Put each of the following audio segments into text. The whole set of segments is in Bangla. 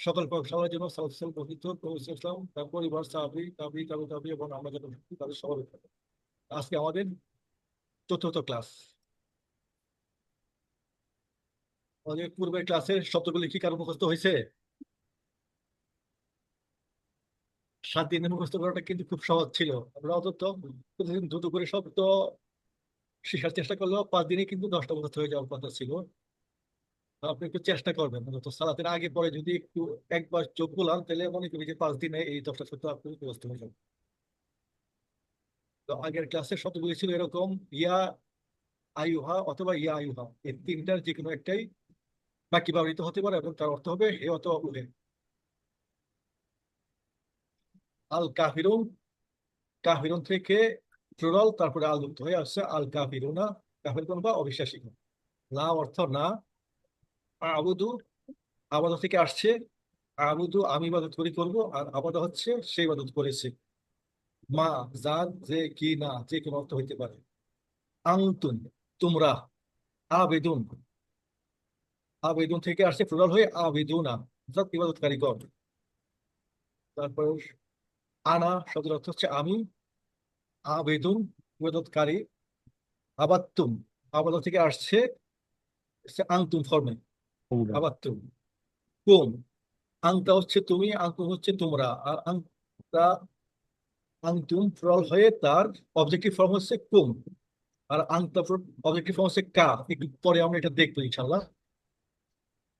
সকল সবার জন্য সালাম পবিত্র ইসলাম। সাহাবি, তাবি তাবি তাবি এবং আমরা শুনছি তাদের সবার আজকে আমাদের চতুর্থ ক্লাস। আমাদের পূর্বের ক্লাসের শব্দগুলি কি কারও মুখস্থ হয়েছে? সাত দিনে মুখস্থ করাটা কিন্তু খুব সহজ ছিল। আমরা অন্তত প্রতিদিন দুটো করে শব্দ শেখার চেষ্টা করলেও পাঁচ দিনে কিন্তু দশটা মুখস্থ হয়ে যাওয়ার কথা ছিল। আপনি একটু চেষ্টা করবেন। অন্তত সালাতের আগে পরে যদি একটু একবার চোখ বুলান, তাহলে মনে করি যে পাঁচ দিনে এই দশটা শব্দ আপনি মুখস্থ হয়ে যাবেন। তো আগের ক্লাসের শব্দগুলি ছিল এরকম, ইয়া আয়ুহা অথবা ইয়া আয়ুহা এই তিনটার যে কোনো একটাই বাকি ব্যবহৃত হতে পারে এবং তার অর্থ হবে হে অথবা উহে আল কাফিরুন কাফিরুন থেকে প্লুরাল তারপরে আল যুক্ত হয়ে আসছে আল কাফিরুনা, কাফিরুন বা অবিশ্বাসী। লা অর্থ না আবুদু আবাদ থেকে আসছে। আবুদু, আমি ইবাদত করি, করব। আর আবাদ হচ্ছে সেই ইবাদত করেছে। মা জান যে, কি, না, যে কোনো অর্থ হইতে পারে। আংতুন তোমরা, আবেদুন। আবেদন থেকে আসছে প্লুরাল হয়ে আবেদুনা। ইবাদতকারী গণ। তারপর আনা শব্দের অর্থ হচ্ছে আমি, আবেদন, ইবাদতকারী আবাত্তুম আবাদ থেকে আসছে আংতুম ফর্মে আবাত্তুম কুম আংটা হচ্ছে তুমি আংতুম হচ্ছে তোমরা। আর আংটা আংতুম প্লুরাল হয়ে তার অবজেক্টিভ ফর্ম হচ্ছে কুম আর আংটা অবজেক্টিভ ফর্ম হচ্ছে কা। একটু পরে আমরা এটা দেখব ইনশাল্লাহ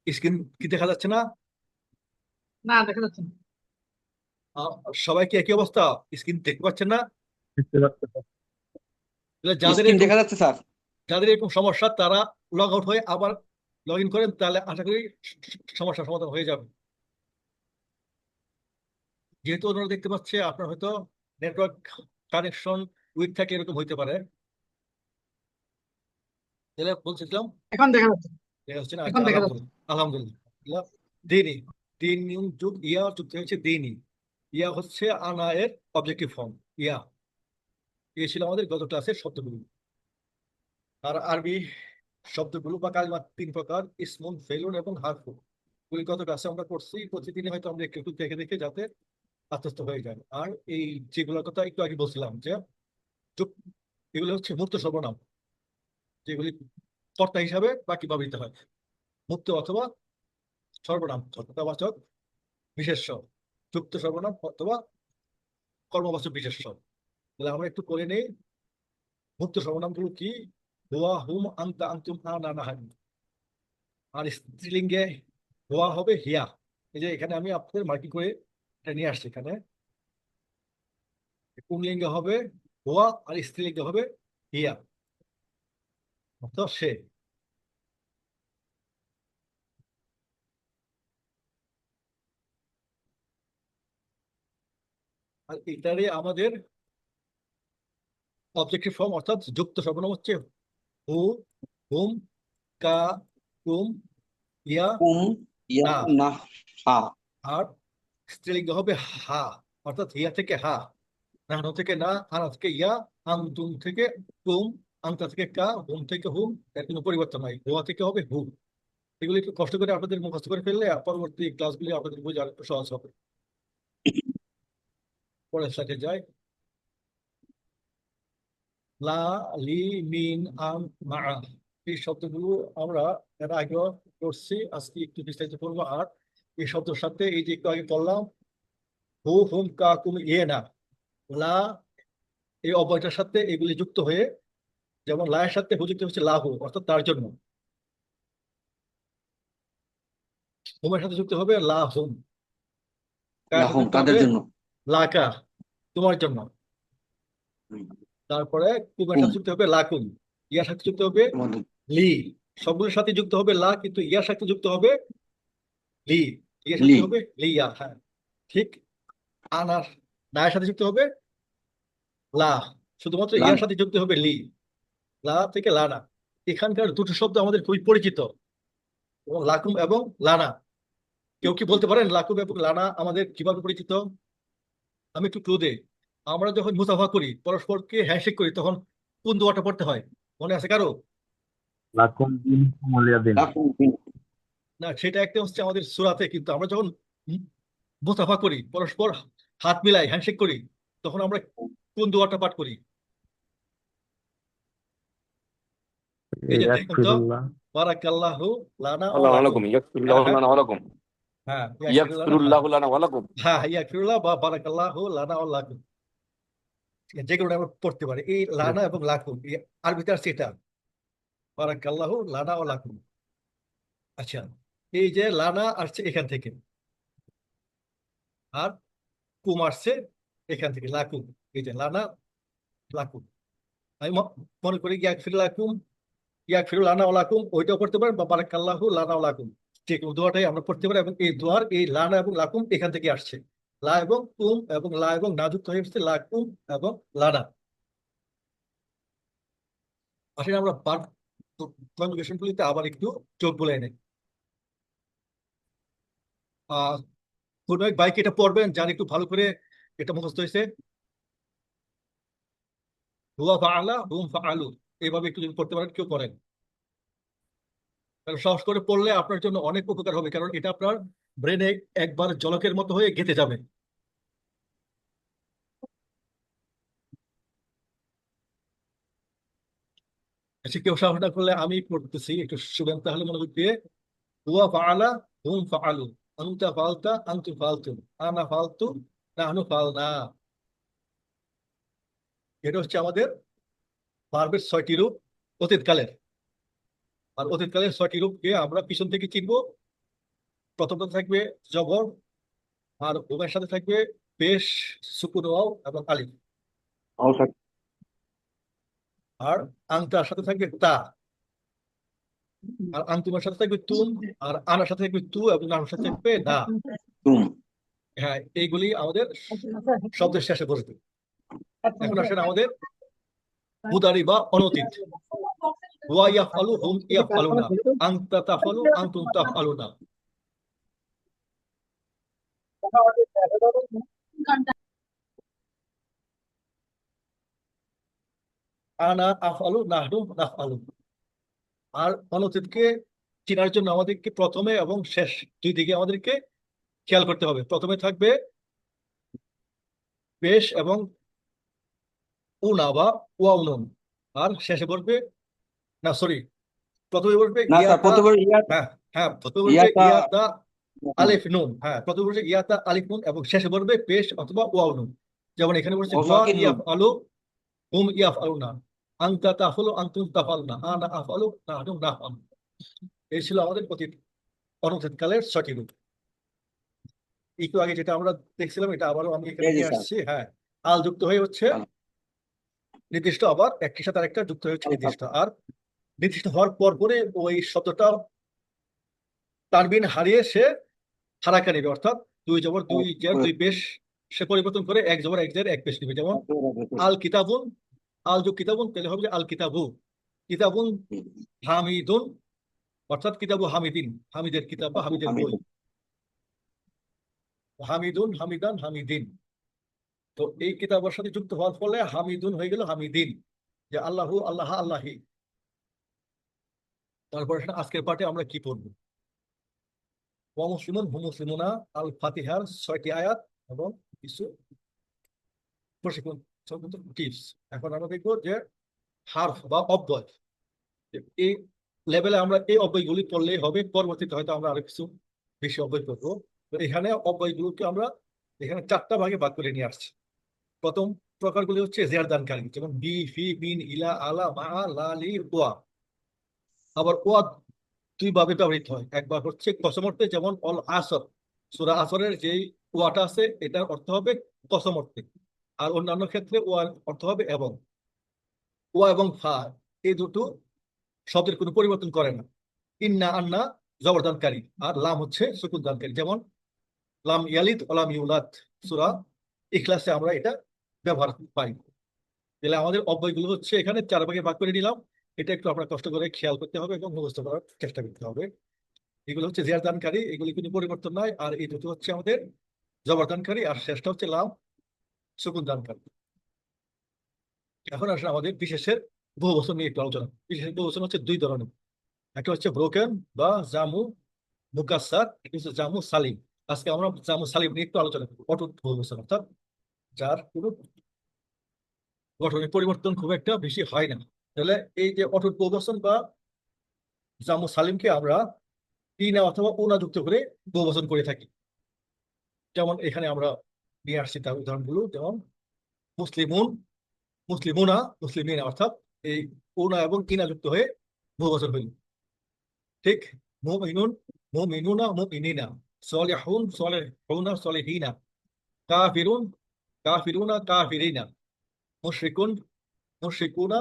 স্ক্রিন কি দেখা যাচ্ছে না? না দেখা যাচ্ছে না। সবাই কি একই অবস্থা? স্ক্রিন দেখতে পাচ্ছেন না? যাদের দেখা যাচ্ছে স্যার। যাদের এরকম সমস্যা তারা লগ আউট হয়ে আবার লগ ইন করেন তাহলে আশা করি স- সমস্যার সমাধান হয়ে যাবে। যেহেতু ওনারা দেখতে পাচ্ছে আপনার হয়তো নেটওয়ার্ক কানেকশন উইক থাকে এরকম হইতে পারে। তাহলে বলছিলাম এখন দেখা যাচ্ছে। দেখা যাচ্ছে না? এখন দেখা যাচ্ছে। আলহামদুলিল্লাহ দিনই যুগ ইয়া যুক্ত হচ্ছে দিনই ইয়া হচ্ছে আনা এর অবজেক্টিভ ফর্ম ইয়া। এই ছিল আমাদের গত ক্লাসের শব্দগুলো আর আরবি শব্দগুলো বা কালিমা তিন প্রকার ইসমুন ফেলুন এবং হারফুন গুলি গত ক্লাসে আমরা করছি প্রতিদিনই হয়তো আমরা একটু দেখে দেখে যাতে আত্মস্থ হয়ে যায় আর এই যেগুলোর কথা একটু আগে বলছিলাম যে এগুলো হচ্ছে মুক্ত সর্বনাম, যেগুলি কর্তা হিসাবে বাকি ব্যবহৃত হয়। মুক্ত অথবা সর্বনাম কর্তাবাচক বিশেষ্য। যুক্ত সর্বনাম অথবা কর্মবাচক বিশেষ্য। তাহলে আমরা একটু করে নেই, মুক্ত সর্বনামগুলো কি? হুয়া হুম আন্তা আন্তুম আনা নাহান আর স্ত্রীলিঙ্গে হুয়া হবে হিয়া। এই যে এখানে আমি আপনাদের মার্কিং করে এটা নিয়ে আসছি এখানে। পুংলিঙ্গে হবে হুয়া আর স্ত্রীলিঙ্গে হবে হিয়া। অর্থাৎ সে। আর এটারে আমাদের অবজেক্টিভ ফর্ম অর্থাৎ যুক্ত সর্বনাম হচ্ছে হু হুম কা কুম ইয়া কুম ইয়া না। হা আর স্ত্রীলিঙ্গ হবে হা অর্থাৎ হিয়া থেকে হা নাহনু থেকে না হানা থেকে ইয়া আন্তুম থেকে কুম আন্তা থেকে কা হুম থেকে হুম এর কোনো পরিবর্তন নাই হুয়া থেকে হবে হু এগুলো একটু কষ্ট করে আপনাদের মুখস্থ করে ফেললে পরবর্তী ক্লাসগুলি আপনাদের বোঝা সহজ হবে পরের স্লাইডে যায় লা লি মিন আম মা। এই শব্দগুলো আমরা এর আগেও করছি আজকে একটু বিস্তারিত করব আর এই শব্দের সাথে এই যে একটু আগে করলাম হু হুম কা কুম ইয়ে না। লা এই অব্যয়টার সাথে এগুলি যুক্ত হয়ে যেমন লায়ের সাথে হুযুক্ত হচ্ছে লাহু অর্থাৎ তার জন্য। হুমের সাথে যুক্ত হবে লা হুম তাদের জন্য। লাকা তোমার জন্য। তারপরে কুমের সাথে যুক্ত হবে লাকুম ইয়ার সাথে যুক্ত হবে লি। সবগুলোর সাথে যুক্ত হবে লা কিন্তু ইয়ার সাথে যুক্ত হবে লি। ইয়ার সাথে। হবে লিয়া হ্যাঁ। ঠিক? আনার নায়ের সাথে যুক্ত হবে লা। শুধুমাত্র ইয়ার সাথে যুক্ত হবে লি। লা থেকে লানা এখানকার দুটো শব্দ আমাদের খুবই পরিচিত। এবং লাকুম এবং লানা। কেউ কি বলতে পারেন? লাকুম এবং লানা আমাদের কীভাবে পরিচিত? আমি একটু ক্লু দেই। আমরা যখন মুসাফা করি পরস্পরকে হ্যান্ডশেক করি তখন কোন দোয়াটা পড়তে হয়? মনে আছে কারও? না সেটা একটা হচ্ছে আমাদের সুরাতে কিন্তু আমরা যখন মুসাফা করি পরস্পর হাত মিলাই হ্যান্ডশেক করি তখন আমরা কোন দোয়াটা পাঠ করি? এই যে দেখুন তো বারাকাল্লাহু লানা ওয়া হ্যাঁ ইয়াগফিরুল্লাহু লানা ওয়া হ্যাঁ ইয়াগফিরুল্লাহ হ্যাঁ, বা বারাকাল্লাহু লানা ওয়ালাকুম আছে, যেগুলো আমরা পড়তে পারি। এই লানা এবং লাকুম আরবিতে আসছে এটা বারাকাল্লাহু লানা ওয়া লাকুম আচ্ছা এই যে লানা আসছে এখান থেকে। আর কুম আসছে এখান থেকে লাকুম এই যে লানা লাকুম আমি মনে করি ইয়াক ইয়াকফির লাকুম ইয়াকফিরু লানা ওয়া লাকুম ওইটাও পড়তে পারেন বা বারাকাল্লাহু লানা ওয়া লাকুম যে কোনো দোয়াটাই আমরা পড়তে পারি এবং এই দোয়ার এই লানা এবং লাকুম এখান থেকে আসছে। লা এবং কুম এবং লা এবং না যুক্ত হয়ে আসছে লাকুম এবং লানা। আসলে আমরা বার কনজুগেশন গুলিতে আবার একটু চোখ বলে নেই। কোনো বাইক এটা পড়বেন, যার একটু ভালো করে এটা মুখস্থ হয়েছে। হুয়া ফাআলা, হুম ফাআলু। এইভাবে একটু যদি পড়তে পারেন, কেউ করেন কারণ সাহস করে পড়লে আপনার জন্য অনেক উপকার হবে, কারণ এটা আপনার ব্রেনে একবার জলকের মতো হয়ে গেঁথে যাবে। আচ্ছা কেউ সাহস করলে আমি পড়তেছি, একটু শুনেন তাহলে মনে করতে হুয়া ফাআলা, হুম ফাআলু, আনতা ফালতা আনতুম ফালতুম আনা ফালতু নাহনু ফালনা এটা হচ্ছে আমাদের ভার্বের ছয়টি রূপ, অতীতকালের। আর অতীতকালের ছয়টি রূপকে আমরা পিছন থেকে চিনব। প্রথমটা থাকবে জবর আর ওমের সাথে থাকবে পেশ সুকুন এবং আলিফ। আর আংটার সাথে থাকবে তা। আর আন্তুমার সাথে থাকবে তুম আর আনার সাথে থাকবে তু এবং নানার সাথে থাকবে না। হ্যাঁ এইগুলি আমাদের শব্দের শেষে বসবে। এখন আসেন আমাদের উদারি বা অনতীত। হুয়া ইয়াফালু হুম ইয়াফালুনা। আংতা তা ফালু না আনা আফআলু নাহনু নাফআলু। আর অনতীতকে চেনার জন্য আমাদেরকে প্রথমে এবং শেষ দুই দিকে আমাদেরকে খেয়াল করতে হবে। প্রথমে থাকবে বেশ এবং উনা বা ওয়াউনুন আর শেষে বসবে না সরি প্রথমে বসবে হ্যাঁ হ্যাঁ প্রথমে বসবে ইয়াতা আলিফ নুন হ্যাঁ প্রথমে ইয়াতা আলিফ নুন এবং শেষে বসবে পেশ অথবা ওয়াও নুন। যেমন এখানে বসছে ও সাকিন নুন। ইয়াফ আলু হুম তাফালু আনা নাহনু এই ছিল আমাদের অতীত অনতীতকালের রূপ। একটু আগে যেটা আমরা দেখছিলাম এটা আবারও আমি এখানে নিয়ে আসছি হ্যাঁ আল যুক্ত হয়ে হচ্ছে। নির্দিষ্ট আবার একই সাথে আরেকটা যুক্ত হয়ে হচ্ছে নির্দিষ্ট। আর নির্দিষ্ট হওয়ার পর পরে ওই শব্দটা তানবিন হারিয়ে সে হারাকা নেবে অর্থাৎ দুই জবর দুই জের দুই পেশ সে পরিবর্তন করে এক জবর এক জের এক পেশ নেবে। যেমন আল কিতাবুন আল যুগ কিতাবুন তাহলে হবে যে আল কিতাবু। কিতাবুন হামিদুন অর্থাৎ কিতাবু হামিদিন হামিদের কিতাব বা হামিদের বই। হামিদুন হামিদান হামিদিন। তো এই কিতাবের সাথে যুক্ত হওয়ার ফলে হামিদুন হয়ে গেল হামিদিন। যে আল্লাহু আল্লাহ আল্লাহি। তারপরে আজকের পাঠে আমরা কি পড়ব? ওয়া মুসলিমুন হু মুসলিমুনা আল ফাতিহার ছয়টি আয়াত এবং কিছু প্রশিক্ষণ টিপস। এখন আমরা দেখব যে হার্ফ বা অব্যয় এই লেভেলে আমরা এই অব্যয়গুলি পড়লেই হবে, পরবর্তীতে হয়তো আমরা আরও কিছু বেশি অব্যয় করব। এখানে অব্যয়গুলোকে আমরা এখানে চারটা ভাগে ভাগ করে নিয়ে আসছি। প্রথম প্রকারগুলি হচ্ছে জের দানকারী যেমন বি, ফি বিন ইলা, আলা, মা, লা, লি ওয়া আবার ওয়া দুই ভাবে ব্যবহৃত হয়। একবার হচ্ছে কসম অর্থে যেমন অল আসর। সুরা আসরের যেই ওয়াটা আছে, এটার অর্থ হবে কসম অর্থে আর অন্যান্য ক্ষেত্রে ওয়ার অর্থ হবে এবং। ওয়া এবং ফা, এই দুটো শব্দের কোনো পরিবর্তন করে না। ইন্না আন্না জবরদানকারী, আর লাম হচ্ছে সুকুন দানকারী যেমন, লাম ইয়ালিদ ওলাম ইউলাদ, সুরা ইখলাসে আমরা এটা ব্যবহার পাই। তাহলে আমাদের অব্যয়গুলো হচ্ছে এখানে চার ভাগে ভাগ করে নিলাম। এটা একটু আপনার কষ্ট করে খেয়াল করতে হবে এবং মুখস্থ করার চেষ্টা করতে হবে। এগুলো হচ্ছে জিয়ার দানকারী, এগুলি কোনো পরিবর্তন নয়। আর এই দুটো হচ্ছে আমাদের জবরদানকারী আর শেষটা হচ্ছে লাম সুকুন দানকারী। এখন আসলে আমাদের বিশেষের বহু বছর নিয়ে একটু আলোচনা। বিশেষের বহু বছর হচ্ছে দুই ধরনের। একটা হচ্ছে ব্রোকেন বা জামু মুকাসার একটা হচ্ছে জামু সালিম। আজকে আমরা জামু সালিম নিয়ে একটু আলোচনা করব, অটুট বছর অর্থাৎ যার কোনো গঠনের পরিবর্তন খুব একটা বেশি হয় না। তাহলে এই যে অটুট বহুবচন বা জামু সালিমকে আমরা ইনা অথবা উনা যুক্ত করে বহুবচন করে থাকি। যেমন এখানে আমরা নিয়ে আসছি তার উদাহরণগুলো, যেমন মুসলিমুন, মুসলিমুনা, মুসলিমিনা অর্থাৎ এই উনা এবং ইনা যুক্ত হয়ে বহুবচন হইল। ঠিক? মুমিনুন, মুমিনুনা, মুমিনিনা, সলিহুন, সলিহুনা, সলিহিনা, কাফিরুন, কাফিরুনা, কাফিরিনা, মুশরিকুন, মুশরিকুনা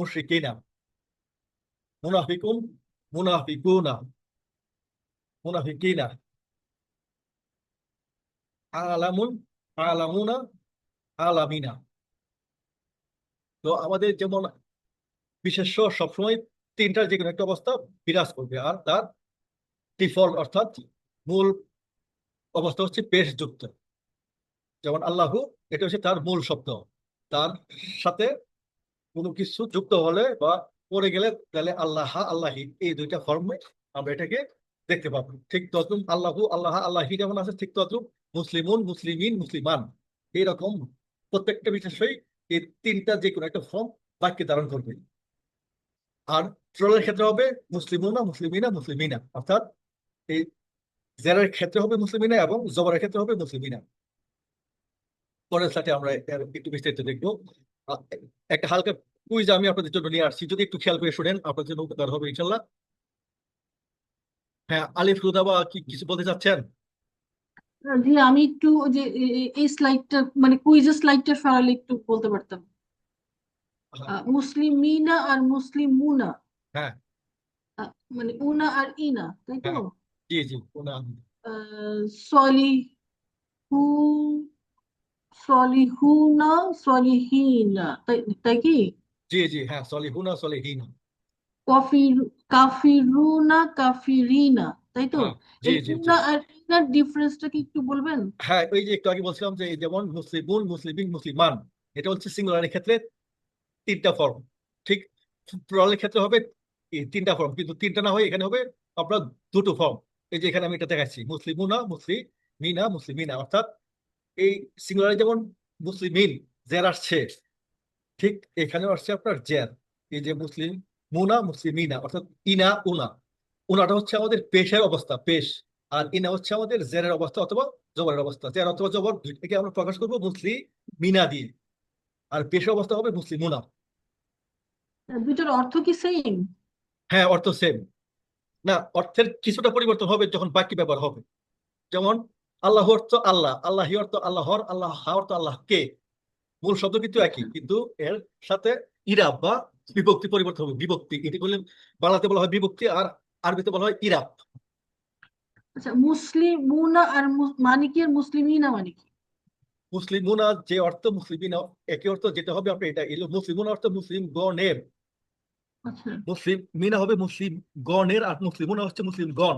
মুশরিকিনা মুনাফিকুন মুনাফিকুনা মুনাফিকিনা আলামুন আলামুনা আলামিনা তো আমাদের যেমন বিশেষ্য সবসময় তিনটার যে কোনো একটা অবস্থা বিরাজ করবে, আর তার ডিফল্ট অর্থাৎ মূল অবস্থা হচ্ছে পেশ যুক্ত যেমন আল্লাহু, এটা হচ্ছে তার মূল শব্দ। তার সাথে কোনো কিছু যুক্ত হলে বা পড়ে গেলে তাহলে আল্লাহ আল্লাহি এই দুইটা ফর্মে আমরা এটাকে দেখতে পাবো। ঠিক তদ্রুপ আল্লাহু, আল্লাহ আল্লাহি যেমন আছে, ঠিক তদ্রুপ মুসলিমুন, মুসলিমিন, মুসলিমান। এইরকম প্রত্যেকটা বিশেষই এই তিনটা যে কোনো একটা ফর্ম বাক্যে ধারণ করবে। আর ট্রলের ক্ষেত্রে হবে মুসলিমুনা, মুসলিমিনা মুসলিমিনা। অর্থাৎ এই জেরের ক্ষেত্রে হবে মুসলিমিনা এবং জবরের ক্ষেত্রে হবে মুসলিমিনা। পরের সাথে আমরা একটু বিস্তারিত দেখব। একটা হালকা কুইজ আমি আপনাদের জন্য নিয়ে আসছি। যদি একটু খেয়াল করে শুনেন আপনাদের জন্য উপকার হবে ইনশাল্লাহ হ্যাঁ আলিফ রুদাবা কি কিছু বলতে চাচ্ছেন? জি আমি একটু যে এই স্লাইডটা মানে কুইজের স্লাইডটা সরালে একটু বলতে পারতাম। আহ, মুসলিমিনা আর মুসলিমুনা হ্যাঁ। মানে উনা আর ইনা তাই তো? হ্যাঁ। জি জি আহ, সলিহু সলিহুনা সলিহিনা তাই কি জি জি হ্যাঁ সলিহুনা সলিহিনা কফির কাফিরুনা কাফিরিনা তাই তো জি জি আর ইনার ডিফারেন্সটা কি একটু বলবেন? হ্যাঁ ওই যে একটু আগে বলছিলাম যে যেমন মুসলিমুন মুসলিমিন মুসলিমান এটা হচ্ছে সিঙ্গুলারের ক্ষেত্রে তিনটা ফর্ম ঠিক? প্লুরালের ক্ষেত্রে হবে তিনটা ফর্ম কিন্তু তিনটা না হয়ে এখানে হবে আপনার দুটো ফর্ম এই যে এখানে আমি এটা দেখাচ্ছি মুসলিমুনা মুসলিমিনা মুসলিমিনা অর্থাৎ এই সিঙ্গুলারে যেমন মুসলিমিন জের আসছে ঠিক এখানেও আসছে আপনার জের এই যে মুসলিম মুনা মুসলিমিনা অর্থাৎ ইনা উনা। উনাটা হচ্ছে আমাদের পেশের অবস্থা পেশ। আর ইনা হচ্ছে আমাদের জেরের অবস্থা অথবা জবরের অবস্থা। জের অথবা জবর দুইটাকে আমরা প্রকাশ করব মুসলিম মিনা দিয়ে। আর পেশের অবস্থা হবে মুসলিমুনা দুইটার অর্থ কি সেম হ্যাঁ অর্থ সেম না অর্থের কিছুটা পরিবর্তন হবে যখন বাক্যে ব্যবহার হবে। যেমন আল্লাহ অর্থ আল্লাহ আল্লাহি অর্থ আল্লাহর আল্লাহ হা অর্থ আল্লাহ কে? মূল শব্দ কিন্তু একই কিন্তু এর সাথে ইরাব বা বিভক্তি পরিবর্তন হবে। বিভক্তি এটি করলে বাংলাতে বলা হয় বিভক্তি আর আরবিতে বলা হয় ইরাব। আচ্ছা মুসলিমুনা আর মানে কি আর মুসলিমিনা মানে কি? মুসলিমুনা যে অর্থ মুসলিমিনা একই অর্থ যেটা হবে আপনি এটা। এলো মুসলিমুনা অর্থ মুসলিম গণের আচ্ছা। মুসলিম মিনা হবে মুসলিম গণের আর মুসলিমুনা হচ্ছে মুসলিম গণ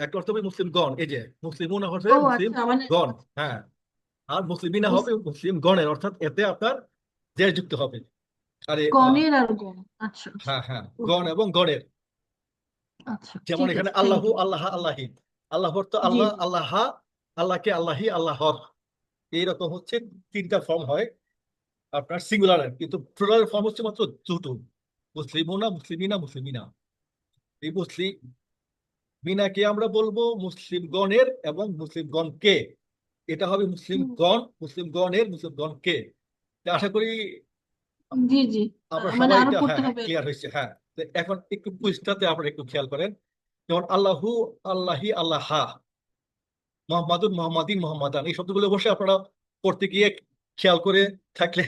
একটা অর্থ হবে মুসলিম গণ এই যে মুসলিমুনা হচ্ছে ও মুসলিম আচ্ছা মানে গণ হ্যাঁ। আর মুসলিমিনা মুস- হবে মুসলিম গণের অর্থাৎ এতে আপনার জের যুক্ত হবে। আরে গণের আর গণ আচ্ছা। হ্যাঁ হ্যাঁ গণ এবং গণের। আচ্ছা যেমন এখানে আল্লাহু আল্লাহ আল্লাহি আল্লাহ অর্থ আল্লাহ আল্লাহ আল্লাহকে আল্লাহি আল্লাহর। এইরকম হচ্ছে তিনটা ফর্ম হয় আপনার সিঙ্গুলারের কিন্তু প্লুরাল ফর্ম হচ্ছে মাত্র দুটো। মুসলিমুনা মুসলিমিনা মুসলিমিনা। এই মুসলিম মিনাকে আমরা বলব মুসলিমগণের এবং মুসলিমগণকে। এটা হবে মুসলিমগণ মুসলিমগণের মুসলিমগণকে। আশা করি জি জি। আমরা মানে সবাই এটা পড়তে হ্যাঁ হবে। ক্লিয়ার হয়েছে হ্যাঁ। তো এখন একটু কুইজটাতে আপনারা একটু খেয়াল করেন। যেমন আল্লাহু আল্লাহি আল্লাহা মোহাম্মদুন মোহাম্মদিন মোহাম্মদান। এই শব্দগুলো অবশ্যই আপনারা পড়তে গিয়ে খেয়াল করে থাকলে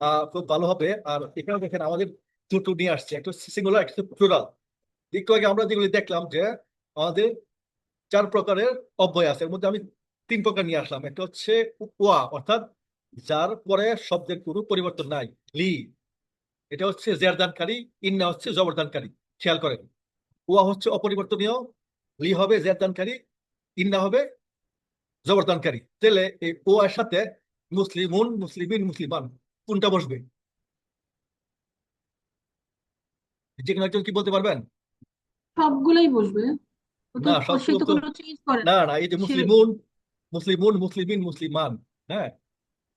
আহ খুব ভালো হবে। আর এখানে দেখেন আমাদের দুটো নিয়ে আসছে। একটা সিঙ্গুলার একটা প্লুরাল একটু আগে আমরা যেগুলি দেখলাম যে আমাদের চার প্রকারের অব্যয় আছে। এর মধ্যে আমি তিন প্রকার নিয়ে আসলাম। একটা হচ্ছে ওয়া অর্থাৎ যার পরে শব্দের কোনো পরিবর্তন নাই, লি। এটা হচ্ছে জেরদানকারী, ইন্না হচ্ছে জবরদানকারী, খেয়াল করেন। ওয়া হচ্ছে অপরিবর্তনীয়, লি হবে জেরদানকারী, ইন্না হবে জবরদানকারী। তাহলে এই ও এর সাথে মুসলিমুন, মুসলিমিন, মুসলিমান কোনটা বসবে? যে কোনো একজন কি বলতে পারবেন? সবগুলোই বসবে। না সবগুলো তো না। না এই যে মুসলিমুন মুসলিমুন মুসলিমিন মুসলিমান হ্যাঁ?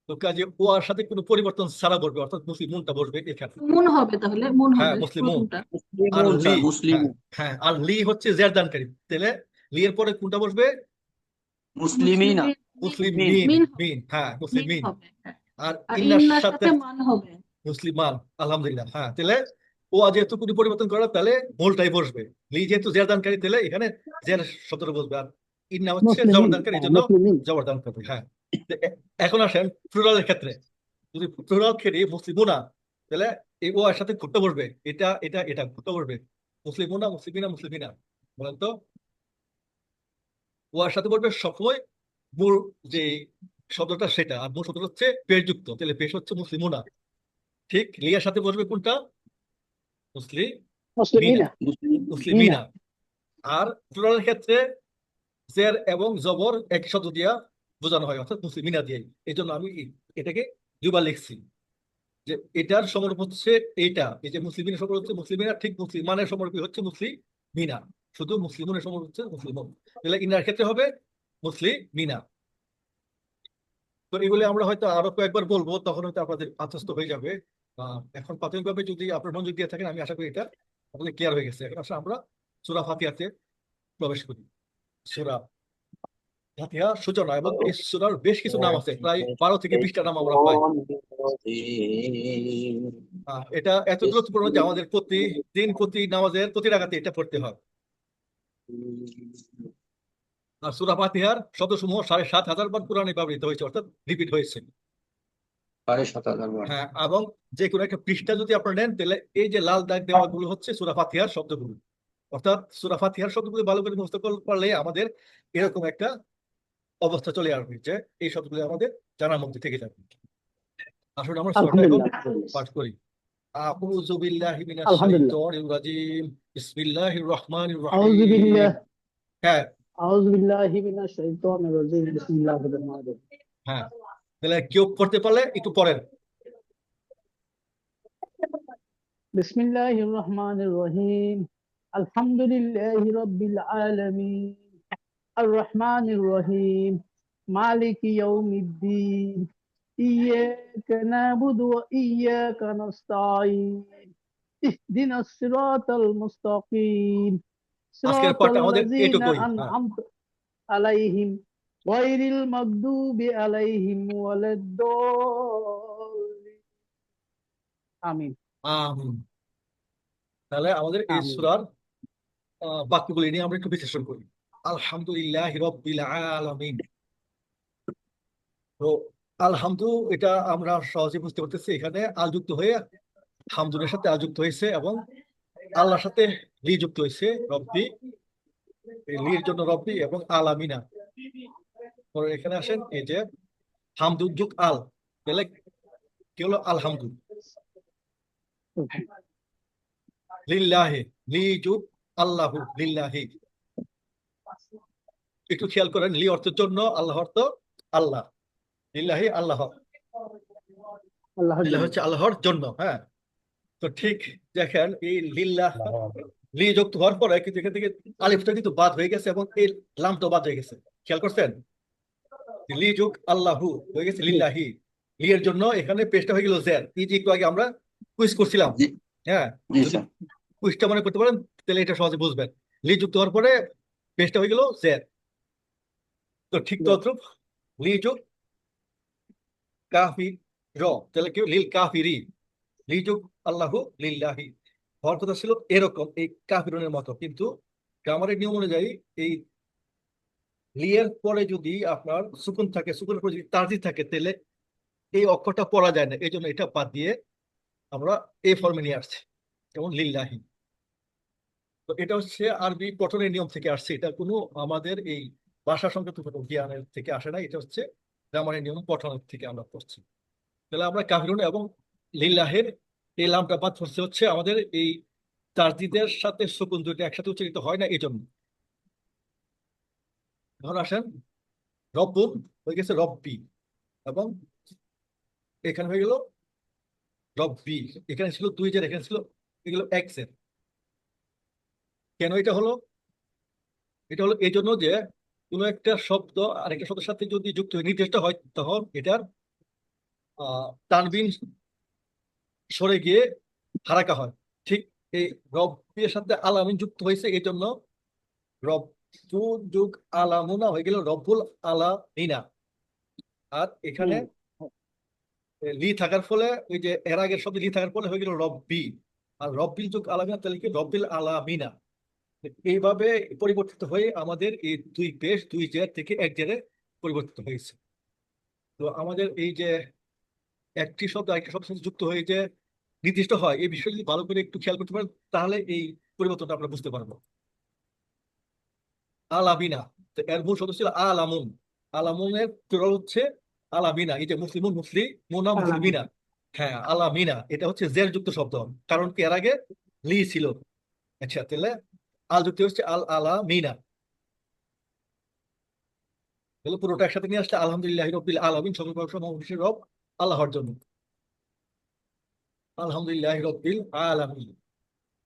তো কাজে ও আর সাথে কোনো পরিবর্তন ছাড়া বসবে অর্থাৎ মুসলিমুনটা বসবে এখানে মুন হবে তাহলে মুন হ্যাঁ হবে মুসলিমুন। প্রথমটা। আর লি মুসলিম হ্যাঁ হ্যাঁ আর লি হচ্ছে জেরদানকারী। তাহলে লি এর পরে কোনটা বসবে? মুসলিমিনা মুসলিমিন মুসলিম মিন হ্যাঁ মুসলিম মিন মিন হবে হ্যাঁ। আর আর ইন্নার ইন্নার সাথে সাথে মান হবে। মুসলিমান আলহামদুলিল্লাহ হ্যাঁ তাহলে ও আজ যেহেতু কোনো পরিবর্তন করা তাহলে মূলটাই বসবে। লি যেহেতু জেরদানকারী তাহলে এখানে জের শব্দটা বসবে। আর ইন্না হচ্ছে মুসলিমিন জবরদানকারী এই জন্য মুসলিমিন জবরদানকারী হ্যাঁ। এখন আসেন প্লুরালের ক্ষেত্রে। যদি প্লুরাল ক্ষেত্রে মুসলিমুনা তাহলে এই ও এর সাথে ঘুরতে বসবে। এটা এটা এটা ঘুরতে বসবে। মুসলিমুনা মুসলিমিনা মুসলিমিনা বলেন তো? ও এর সাথে বলবে সবসময় মূল যে শব্দটা সেটা। আর মূল শব্দটা হচ্ছে পেশযুক্ত। তাহলে পেশ হচ্ছে মুসলিমুনা ঠিক? লিয়ার সাথে বসবে কোনটা? মুসলিম মুসলিমিনা। মুসলিম মুসলিমিনা। আর প্লুরালের ক্ষেত্রে জের এবং জবর এক শব্দ দিয়া বোঝানো হয় অর্থাৎ মুসলিমিনা দিয়ে এই জন্য আমি এটাকে দুবার লিখছি। যে এটার সমরূপ হচ্ছে এইটা এই যে মুসলিমিনের সমরূপ হচ্ছে মুসলিমিনা ঠিক মুসলিমানের সমরূপী হচ্ছে মুসলিম মিনা শুধু মুসলিমনের সমরূপ হচ্ছে মুসলিম। তাহলে ইনার ক্ষেত্রে হবে মুসলিম মিনা তো এগুলি আমরা হয়তো আরও কয়েকবার বলব তখন হয়তো আপনাদের আত্মস্থ হয়ে যাবে। এখন প্রাথমিকভাবে যদি আপনার মনোযোগ দিয়ে থাকেন, আমি আশা করি এটা আপনাদের ক্লিয়ার হয়ে গেছে। এখন আসলে আমরা সূরা ফাতিহাতে প্রবেশ করি। সূরা ফাতিহা, সূচনা এবং এই সূরার বেশ কিছু নাম আছে। প্রায় বারো থেকে বিশটা নাম আমরা পাই। এটা এত গুরুত্বপূর্ণ যে আমাদের প্রতি দিন প্রতি নামাজের প্রতি রাকাতে এটা পড়তে হয়। আর সূরা ফাতিহার শব্দসমূহ সাড়ে সাত হাজার বার কোরআনে ব্যবহৃত হয়েছে, অর্থাৎ রিপিট হয়েছে। সাড়ে সাত হাজার হ্যাঁ এবং যে কোনো একটা পৃষ্ঠা যদি আপনারা নেন তাহলে এই যে লাল দাগ দেওয়া গুলো হচ্ছে সূরা ফাতিহার শব্দগুলো। অর্থাৎ সূরা ফাতিহার শব্দগুলো ভালো করে মুখস্থ করলে আমাদের এরকম একটা অবস্থা চলে আসবে যে এই শব্দগুলো আমাদের জানার মধ্যে থেকে যাবে। আসলে আমরা সূরাটা এখন পাঠ করি। আউযু বিল্লাহি মিনাশ আলহামদুলিল্লাহ। শাইতানির রাজিম। বিসমিল্লাহির রহমানির আউযু রহিম। বিল্লাহ হ্যাঁ। আউযু বিল্লাহি মিনাশ শাইতানির রাজিম। বিসমিল্লাহির রহমানির রহিম। হ্যাঁ। তাহলে কেউ করতে পারলে একটু পড়েন বিসমিল্লাহির রহমানির রহিম আলহামদুলিল্লাহি রাব্বিল আলামিন আর রহমানির রহিম মালিকি ইয়াউমিদ্দিন إياك نعبد وإياك نستعين اهدنا الصراط المستقيم আজকের صراط পাঠটা আমাদের الذين এইটুকুই হ্যাঁ أنعمت عليهم মাগদুবি আলাইহিম আমিন। আমিন। তাহলে আমাদের এই বাক্যগুলি নিয়ে আমরা একটু বিশ্লেষণ করি। আলহামদুলিল্লাহ রব্বিল আলামিন। তো আলহামদু এটা আমরা সহজে বুঝতে পারতেছি এখানে আলযুক্ত হয়ে হামদুলের সাথে আলযুক্ত হয়েছে এবং আল্লাহর সাথে লি যুক্ত হয়েছে রব্বি। লির জন্য রব্বি এবং আলামিনা তো এখানে আসেন এই যে হামদু যুগ আল তাহলে কি হলো? আলহামদু লিল্লাহি লি যুগ আল্লাহু লিল্লাহি। একটু খেয়াল করেন লি অর্থের জন্য আল্লাহ অর্থ আল্লাহ। লিল্লাহি আল্লাহ। জন্য। হচ্ছে আল্লাহর জন্য হ্যাঁ। তো ঠিক দেখেন এই লিল্লাহ লি যুক্ত হওয়ার পরে কিন্তু এখান থেকে আলিফটা কিন্তু বাদ হয়ে গেছে এবং এই লামটা বাদ হয়ে গেছে। খেয়াল করছেন? লি যুগ আল্লাহু হয়ে গেছে লিল্লাহি। লি এর জন্য এখানে হয়ে গেল জের এই যে একটু আগে আমরা কুইজ করছিলাম। হ্যাঁ? কুইজটা মনে করতে পারেন তাহলে এটা সহজে বুঝবেন। লি যুক্ত হওয়ার পরে হয়ে গেল জের তো ঠিক তদ্রুপ লি যুগ কাফি র তাহলে কি লিল কাফিরি? লি যুগ আল্লাহু লিল্লাহি। হওয়ার কথা ছিল এরকম এই কাফিরনের মতো। কিন্তু গ্রামারের নিয়ম অনুযায়ী এই লিয়ের পরে যদি আপনার সুকুন থাকে, সুকুনের পরে যদি তাজি থাকে, তাহলে এই অক্ষরটা পড়া যায় না। এই জন্য এটা বাদ দিয়ে আমরা এই ফর্মে নিয়ে আসছি, যেমন লিল্লাহি। তো এটা হচ্ছে আরবি পঠনের নিয়ম থেকে আসছে। এটা কোনো আমাদের এই ভাষা সংক্রান্ত কোনো জ্ঞানের থেকে আসে না। এটা হচ্ছে গ্রামারের নিয়ম পঠনের থেকে আমরা পড়ছি। তাহলে আমরা কাফিরুন এবং লিল্লাহের এই লামটা বাদ পড়ছে হচ্ছে আমাদের এই তার্জিদের সাথে সুকুন দুইটা একসাথে উচ্চারিত হয় না, এই জন্য। এখন আসেন, রব্বুন হয়ে গেছে রব্বি এবং এখানে হয়ে গেল রব্বি। এখানে ছিল দুই জের, এখানে ছিল এগুলো এক জের। কেন এটা হলো? এটা হলো এই জন্য যে কোনো একটা শব্দ আরেকটা শব্দের সাথে যদি যুক্ত হয় নির্দিষ্ট হয়, তখন এটার আহ তানবিন সরে গিয়ে হারাকা হয়। ঠিক এই রব্বের সাথে আলামিন যুক্ত হয়েছে, এই জন্য রব্বু যুগ আলামুনা হয়ে গেল রব্বুল আলামিনা। আর এখানে লি থাকার ফলে ওই যে এর আগের শব্দ লি থাকার ফলে হয়ে গেল রব্বি। আর রব্বিল যুগ আলামিনা তাহলে কি? রব্বিল আলামিনা। এইভাবে পরিবর্তিত হয়ে আমাদের এই দুই পেশ দুই জের থেকে এক জেরে পরিবর্তিত হয়েছে। তো আমাদের এই যে একটি শব্দ আরেকটি শব্দের সাথে যুক্ত হয়ে যে নির্দিষ্ট হয় এই বিষয়ে যদি ভালো করে একটু খেয়াল করতে পারেন তাহলে এই পরিবর্তনটা আমরা বুঝতে পারব। আলামিনা। তো এর মূল শব্দ ছিল আলামুন। আলামুনের প্লুরাল হচ্ছে আলামিনা। যে মুসলিমুন মুসলিমুনা মুসলিমিনা। হ্যাঁ আলামিনা। এটা হচ্ছে জের যুক্ত শব্দ। কারণ কি? এর আগে লি ছিল। আচ্ছা তাহলে আল যুক্ত হচ্ছে আল আলামিনা। তাহলে পুরোটা একসাথে নিয়ে আসলে আলহামদুলিল্লাহ রবিল আলামিন সকল মহাবিশ্বের রব আল্লাহর জন্য। আলহামদুলিল্লাহ রবিল আলামিন।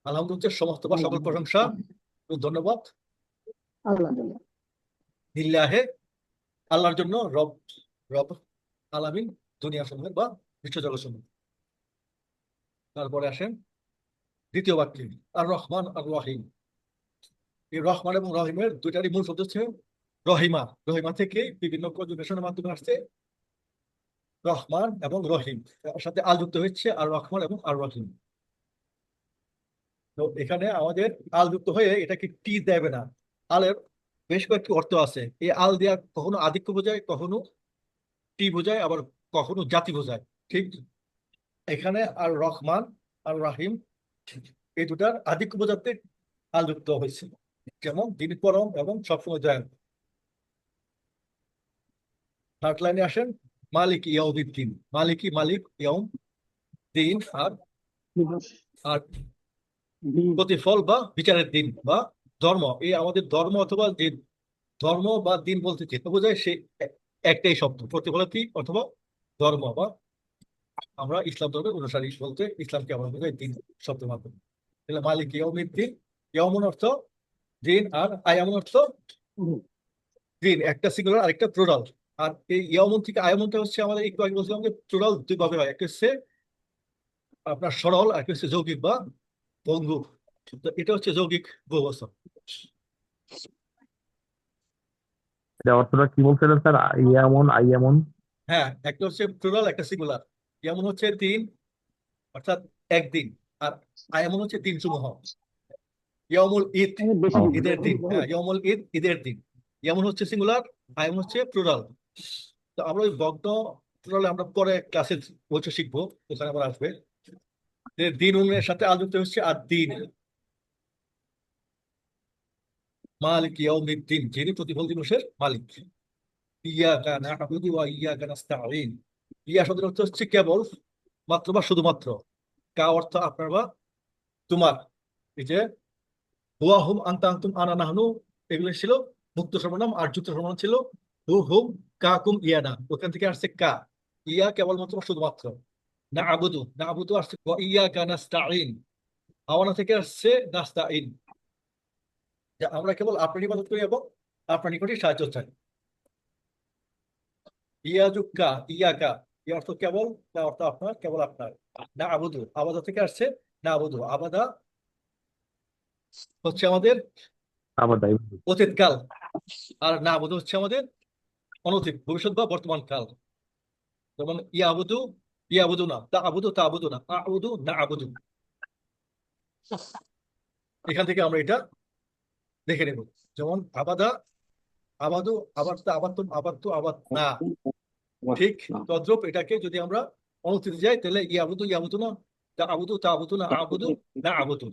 আলহামদুলিল্লাহ সমস্ত বা সকল প্রশংসা ধন্যবাদ। লিল্লাহে আল্লাহর জন্য রব রব আলামিন দুনিয়া সমূহের বা বিশ্ব জগৎ সমূহ। তারপরে আসেন দ্বিতীয় বাক্য আর রহমান আর রহিম এই রহমান এবং রহিমের দুইটারই মূল শব্দ হচ্ছে রহিমা। রহিমা থেকে বিভিন্ন কনজুগেশনের মাধ্যমে আসছে রহমান এবং রহিম। তার সাথে আল যুক্ত হচ্ছে আর রহমান এবং আর রহিম তো এখানে আমাদের আল যুক্ত হয়ে এটাকে টি দেবে না। আলের বেশ কয়েকটি অর্থ আছে। এই আল দেওয়া কখনো আধিক্য বোঝায় কখনো টি বোঝায় আবার কখনো জাতি বোঝায়। ঠিক? এখানে আর রহমান আর রাহিম এই দুটার আধিক্য বোঝাতে আল যুক্ত হয়েছে। যেমন দিন পরম এবং সবসময় দয়ালু। থার্ড লাইনে আসেন মালিক ইয়াউদ্দিন মালিকি মালিক ইয়াউম দিন আর আর প্রতিফল বা বিচারের দিন বা ধর্ম এই আমাদের ধর্ম অথবা যে ধর্ম বা দিন বলতে যেটা বোঝায় সে একটাই শব্দ। প্রতিফলাতি অথবা ধর্ম বা আমরা ইসলাম ধর্মের অনুসারী বলতে ইসলামকে আমরা বোঝাই দিন শব্দ মাধ্যমে। তাহলে মালিক ইয়মির দিন ইয়মন অর্থ দিন আর আয়ামন অর্থ দিন, একটা সিঙ্গুলার আরেকটা প্লুরাল আর এই ইয়মন থেকে আয়ামনটা হচ্ছে আমাদের একটু আগে বলছিলাম যে প্লুরাল দুই ভাবে হয় একটা হচ্ছে আপনার সরল, আর একটা হচ্ছে যৌগিক বা পঙ্গু তো এটা হচ্ছে যৌগিক বহুবচন অর্থটা কি বলছিলেন স্যার? ইয়ামন আইয়ামন হ্যাঁ একটা হচ্ছে প্লুরাল একটা সিঙ্গুলার যেমন হচ্ছে দিন অর্থাৎ একদিন আর আয়ামন হচ্ছে দিন সমূহ। ইয়ামুল ঈদ দিন। ঈদের দিন হ্যাঁ ইয়ামুল ঈদ ঈদের দিন। যেমন হচ্ছে সিঙ্গুলার আয়ামন হচ্ছে প্লুরাল তো আমরা ওই ভগ্ন প্লুরাল আমরা পরে ক্লাসে বলছে শিখব ওখানে আবার আসবে। দিন উনের সাথে আলোচিত হচ্ছে আর দিন। মালিক ইয়াউমিদ্দিন যিনি প্রতিফল দিবসের মালিক। ইয়াকা না'বুদু ওয়া ইয়াকা নাস্তাঈন। ইয়া শব্দের অর্থ হচ্ছে কেবল, মাত্র বা শুধুমাত্র। কা অর্থ আপনার বা তোমার। এই যে হুয়া হুম আনতা আনতুম আনা নাহনু, এগুলো ছিল মুক্ত সর্বনাম আর যুক্ত সর্বনাম ছিল হু হুম কা কুম ইয়ানা। ওখান থেকে আসছে কা। ইয়া কেবলমাত্র শুধুমাত্র। না আবুদু না আবুদু আসছে ওয়া ইয়াকা নাস্তাঈন। আওয়ানা থেকে আসছে নাস্তাঈন। যে আমরা কেবল আপনার ইবাদত করি এবং আপনার নিকটই সাহায্য চাই। ইয়াজুক্কা ইয়াকা এই অর্থ কেবল না অর্থ আপনার কেবল আপনার। না আবুদু আবাদা থেকে আসছে না আবুদু। আবাদা হচ্ছে আমাদের আবার তাই অতীতকাল আর না আবুদু হচ্ছে আমাদের অনতীত ভবিষ্যৎ বা বর্তমান কাল। যেমন ইয়া আবুদু ইয়া আবুদু না তা আবুদু তা আবুদু না আবুদু না আবুদু। এখান থেকে আমরা এটা দেখে নেব। যেমন আবাদা আবাদু আবার আবার তো আবার তো আবার না। ঠিক তদ্রুপ এটাকে যদি আমরা অনুষ্ঠিত যাই তাহলে ইয়াবুদু ইয়াবুদু না। তা আবুদু তা আবুদু না আবুদু না আবুদু।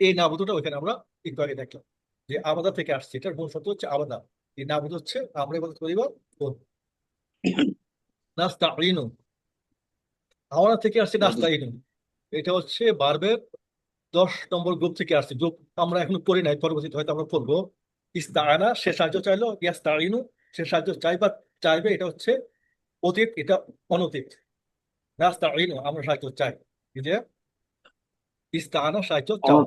এই না আবুদুটা ওইখানে আমরা একটু আগে দেখলাম। যে আবাদা থেকে আসছে এটার মূল শব্দ হচ্ছে আবাদা। এই না আবুদু হচ্ছে আমরা বা করব। নাস্তাঈনু আওয়ানা থেকে আসছে নাস্তাঈনু এটা হচ্ছে বার্বের দশ নম্বর গ্রুপ থেকে আসছি। গ্রুপ আমরা এখনও পড়ি নাই পরবর্তীতে হয়তো আমরা করব। ইস্তাআনা সে সাহায্য চাইলো ইয়াস্তাঈনু সে সাহায্য চাইবা চাইবে এটা হচ্ছে অতীত এটা অনতীত। নাস্তাঈনু আমরা সাহায্য চাই। যে? ইস্তাআনা সাহায্য চাও।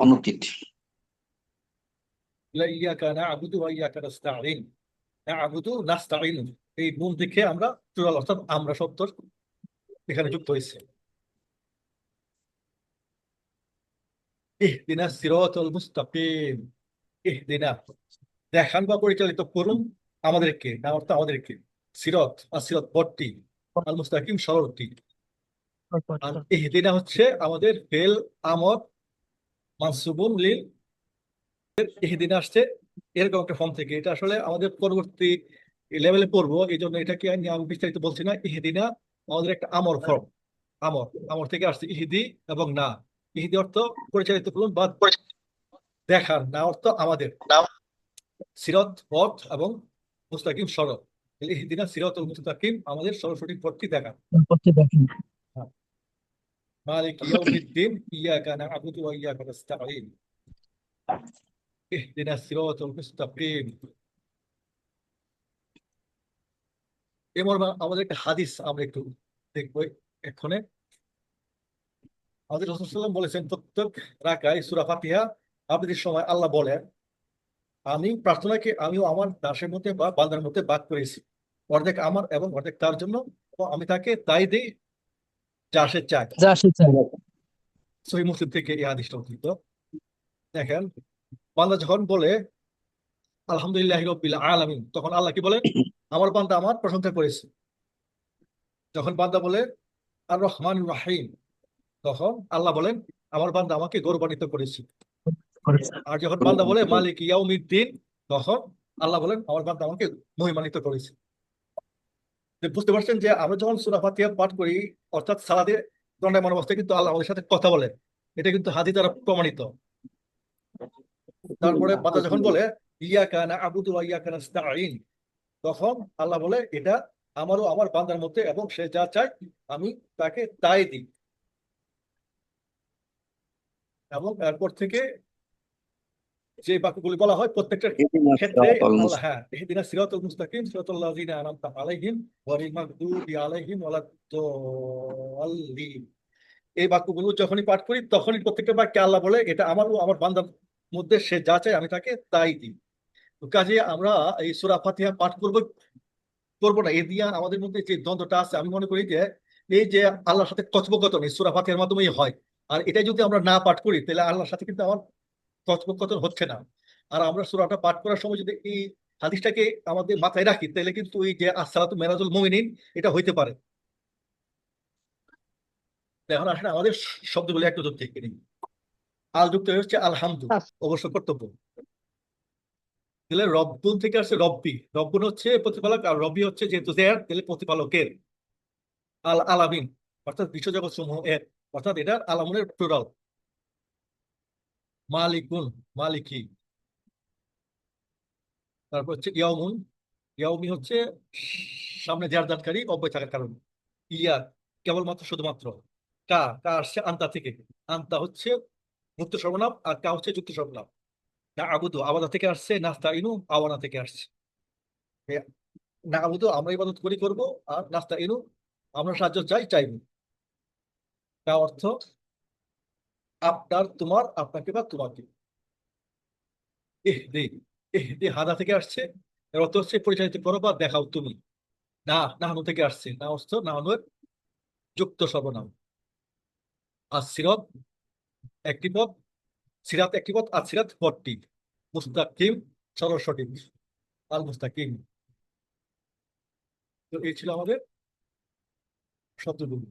অনুচিত লা ইয়াকা না'বুদু ওয়া ইয়াকা না'বুদু নাস্তাঈন। এই নুন থেকে আমরা প্লুরাল অর্থাৎ আমরা শব্দ এখানে যুক্ত হয়েছে। ইহদিনা সিরাতাল মুস্তাকিম ইহদিনা দেখান বা পরিচালিত করুন আমাদেরকে না অর্থাৎ আমাদেরকে সিরত আর সিরত পথটি আল মুস্তাকিম সরলটি আর ইহদিনা হচ্ছে আমাদের ফেল আমর মানসুবুন লিল। ইহদিনা আসছে এরকম একটা ফর্ম থেকে। এটা আসলে আমাদের পরবর্তী লেভেলে পড়ব এই জন্য এটাকে আমি আমি বিস্তারিত বলছি না। ইহদিনা আমাদের একটা আমর ফর্ম আমর আমর থেকে আসছে ইহিদি এবং না। অর্থ পরিচালিত করুন বা দেখার না অর্থ আমাদের। সিরত পথ এবং মুস্তাকিম ইহিদিনা সিরত ও মুস্তাকিম আমাদের পথটি দেখার হ্যাঁ। মালিক ইয়াউমিদ্দিন ইয়াকা ওয়া ইয়াকা নাস্তাঈন। ইহদিনা মুস্তাকিম। এমন আমাদের একটা হাদিস আমরা একটু দেখব এক্ষণে। আমাদের রসুলাম বলেছেন প্রত্যেক সূরা ফাতিহা আপনাদের সময় আল্লাহ বলেন আমি প্রার্থনাকে আমিও আমার দাসের মধ্যে বা বান্দার মধ্যে বাদ করেছি। অর্ধেক আমার এবং অর্ধেক তার জন্য আমি তাকে তাই দিই যা সে চায়। সহি মুসলিম থেকে এই হাদিসটা উদ্ধৃত দেখেন বান্দা যখন বলে আলহামদুলিল্লাহ রব্বিল আলামিন তখন আল্লাহ কি বলেন আমার বান্দা আমার প্রশংসা করেছে। যখন বান্দা বলে আর রহমান রাহিম তখন আল্লাহ বলেন আমার বান্দা আমাকে গৌরবান্বিত করেছে। আর যখন বান্দা বলে মালিক ইয়াউমিদ্দিন তখন আল্লাহ বলেন আমার বান্দা আমাকে মহিমান্বিত করেছে। বুঝতে পারছেন যে আমরা যখন সূরা ফাতিহা পাঠ করি অর্থাৎ সালাদে দণ্ডায়মান অবস্থায় কিন্তু আল্লাহ আমাদের সাথে কথা বলে এটা কিন্তু হাদিস দ্বারা প্রমাণিত। তারপরে বান্দা যখন বলে ইয়াকা না'বুদু ওয়া ইয়াকা নাস্তাঈন তখন আল্লাহ বলে এটা আমারও আমার বান্দার মধ্যে এবং সে যা চায় আমি তাকে তাই দিই। এবং এরপর থেকে যে বাক্যগুলি বলা হয় প্রত্যেকটার ইহদিনা ক্ষেত্রে হ্যাঁ সিরাতাল মুস্তাকিম আনআমতা আলাইহিম মাগদুবি আলাইহিম ওয়ালাদ-দাল্লিন এই বাক্যগুলো যখনই পাঠ করি তখনই প্রত্যেকটা বাক্যে আল্লাহ বলে এটা আমার ও আমার বান্দার মধ্যে সে যা চায় আমি তাকে তাই দিই। তো কাজে আমরা এই সূরা ফাতিহা পাঠ করব করব না। এ দিয়া আমাদের মধ্যে যে দ্বন্দ্বটা আছে আমি মনে করি যে এই যে আল্লাহর সাথে কথোপকথন এই সূরা ফাতিহার মাধ্যমেই হয়। আর এটা যদি আমরা না পাঠ করি তাহলে আল্লাহর সাথে কিন্তু আমার কথোপকথন হচ্ছে না। আর আমরা সূরাটা পাঠ করার সময় যদি এই হাদিসটাকে আমাদের মাথায় রাখি তাহলে কিন্তু এই যে আসসালাতু মেরাজুল মুমিনিন এটা হইতে পারে। এখন আসলে আমাদের শব্দগুলো একটু দেখে নিই। আল যুক্ত হচ্ছে আলহামদু অবশ্য কর্তব্য। তাহলে রব্বুন থেকে আসছে রব্বি। রব্বুন হচ্ছে প্রতিপালক আর রব্বি হচ্ছে যেহেতু জের তাহলে প্রতিপালকের। আল আলামিন অর্থাৎ বিশ্বজগৎ সমূহ এর অর্থাৎ এটা আলামুনের প্লুরাল মালিকুন, মালিকি। তারপর হচ্ছে ইয়াউমুন ইয়াউমি হচ্ছে সামনে যার দানকারী অব্যয় থাকার কারণ। ইয়া, কেবলমাত্র, শুধুমাত্র। কা কা আসছে আন্তা থেকে। আন্তা হচ্ছে মুক্ত সর্বনাম আর কা হচ্ছে যুক্ত সর্বনাম। না আবুদু, আবাদা থেকে আসছে নাস্তা ইনু আওয়ানা থেকে আসছে। না আবুদু, আমরা ইবাদত করি করব, আর নাস্তা ইনু আমরা সাহায্য চাই, চাইব। তা অর্থ আপনার, তোমার, আপনাকে বা তোমাকে। এহ দে এহ দে হাদা থেকে আসছে। এর অর্থ হচ্ছে পরিচালিত করো বা দেখাও তুমি। না, নাহানু থেকে আসছে। না অর্থ, নাহানুর যুক্ত সর্বনাম। আর সিরত একটি পদ, সিরাত একটি পদ, আর সিরাত পদটি মুস্তাকিম সরল সঠিক আল মুস্তাকিম। তো এই ছিল আমাদের শব্দগুলো